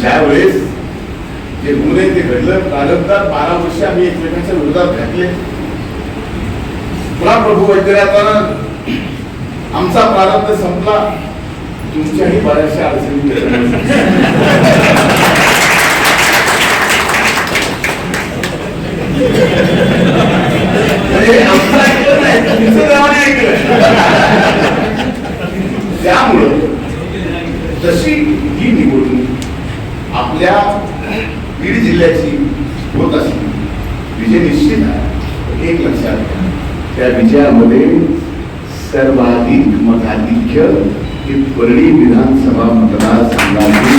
ज्यावेळेस जे गुन्हे ते घडलं प्रारंभात बारा वर्ष आम्ही एकमेकांच्या विरोधात घातले पुन्हा प्रभू वैद्यनाथानं आमचा प्रारंभ संपला. तुमच्याही बऱ्याचशा अडचणी म्हणजे आमचं ऐकलं नाही, तुमचं देवाने ऐकलं. त्यामुळं जशी ही निवडणूक आपल्या बीड जिल्ह्याची होत असली. विजय निश्चित आहे. एक लक्षात घ्या. त्या विजयामध्ये सर्वाधिक मताधिक्य हे परळी विधानसभा मतदारसंघातील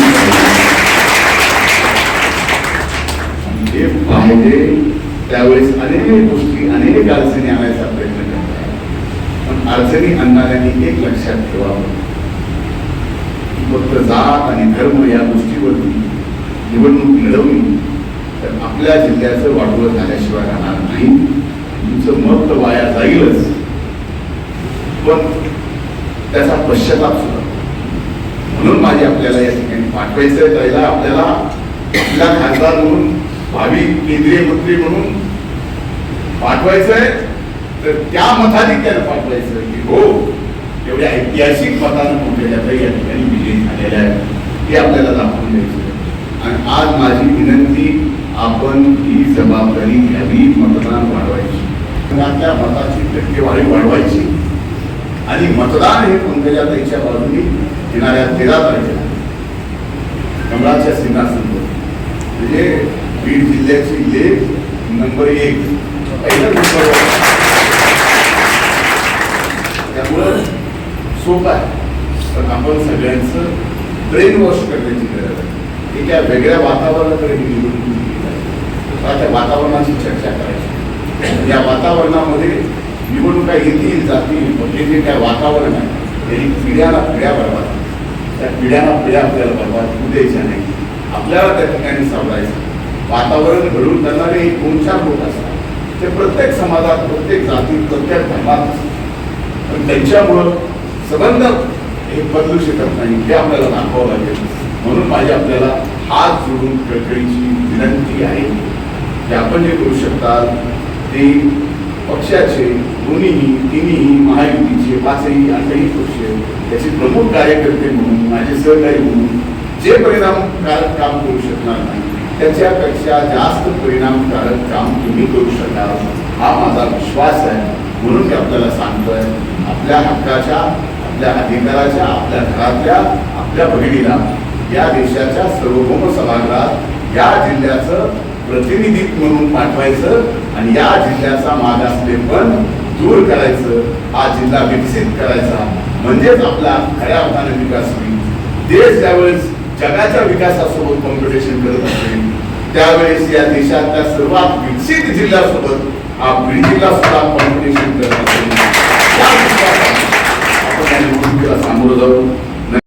जे पाहिजे त्यावेळेस अनेक गोष्टी अनेक अडचणी आणायचा प्रयत्न करतात. पण अडचणी आणणाऱ्यांनी एक लक्षात ठेवावं. फक्त जात आणि धर्म या गोष्टीवरती निवडणूक लढवली तर आपल्या जिल्ह्याचं वाटोळं झाल्याशिवाय राहणार नाही. तुमचं मत तर वाया जाईलच. पण त्याचा पश्चाताप सुद्धा. म्हणून माझी आपल्याला या ठिकाणी पाठवायचं पहिला त्याला आपल्याला आपला खासदार म्हणून भावी केंद्रीय मंत्री म्हणून पाठवायचंय तर त्या मताधिक्यानं पाठवायचं की हो एवढ्या ऐतिहासिक मतानं मोठ्या या ठिकाणी विजयी झालेल्या आहेत. ते आपल्याला दाखवून द्यायचं आणि आज माझी विनंती आपण ही जबाबदारी घ्यावी मतदान वाढवायची. त्या मताची टक्केवारी वाढवायची. आणि मतदान हे पंकजाताईच्या बाजूने येणाऱ्या तेरा तारखेला. कमळाच्या सिंहासन म्हणजे बीड जिल्ह्याची लेख नंबर एक. पहिला त्यामुळं सोपं आहे. पण आपण सगळ्यांचं ब्रेन वॉश करण्याची गरज आहे. एका वेगळ्या वातावरणाकडे ही निवडणूक दिली त्या वातावरणाची चर्चा करायची. या वातावरणामध्ये निवडणुका येतील जातील म्हणजे जे काय वातावरण आहे ते पिढ्याला पिढ्या बरबाद त्या पिढ्याला पिढ्या आपल्याला बरबाद होऊ द्यायच्या नाही. आपल्याला त्या ठिकाणी सावरायचं वातावरण घडून जाणारे एक दोन चार लोक असतात. ते प्रत्येक समाजात प्रत्येक जातीत प्रत्येक धर्मात असतात. पण त्यांच्यामुळं संबंध हे बदलू शकत नाही हे आपल्याला दाखवावं लागेल. माझी आपल्याला हात जोडून कळकळीची विनंती आहे की आपण जे करू शकतात ते पक्षाचे दोन्हीही तिन्ही महायुतीचे पाचही आठही पक्ष त्याचे प्रमुख कार्यकर्ते म्हणून माझे सहकारी म्हणून जे परिणामकारक काम करू शकणार नाही त्याच्यापेक्षा जास्त परिणामकारक काम तुम्ही करू शकाल हा माझा विश्वास आहे. म्हणून मी आपल्याला सांगतोय आपल्या हक्काच्या आपल्या अधिकाराच्या आपल्या घरातल्या आपल्या बहिणीला या देशाच्या सार्वभौम सभागृहात या जिल्ह्याचं प्रतिनिधित्व म्हणून पाठवायचं आणि या जिल्ह्याचा मागासलेपण दूर करायचं हा जिल्हा विकसित करायचा. म्हणजेच आपला खऱ्या अर्थाने विकास होईल. देश ज्यावेळेस जगाच्या विकासासोबत कॉम्पिटिशन करत असेल त्यावेळेस या देशातल्या सर्वात विकसित जिल्ह्यासोबत हा बीड जिल्हा सुद्धा कॉम्पिटिशन करत असेल. त्या आपण या निवडणुकीला सामोरं जाऊ.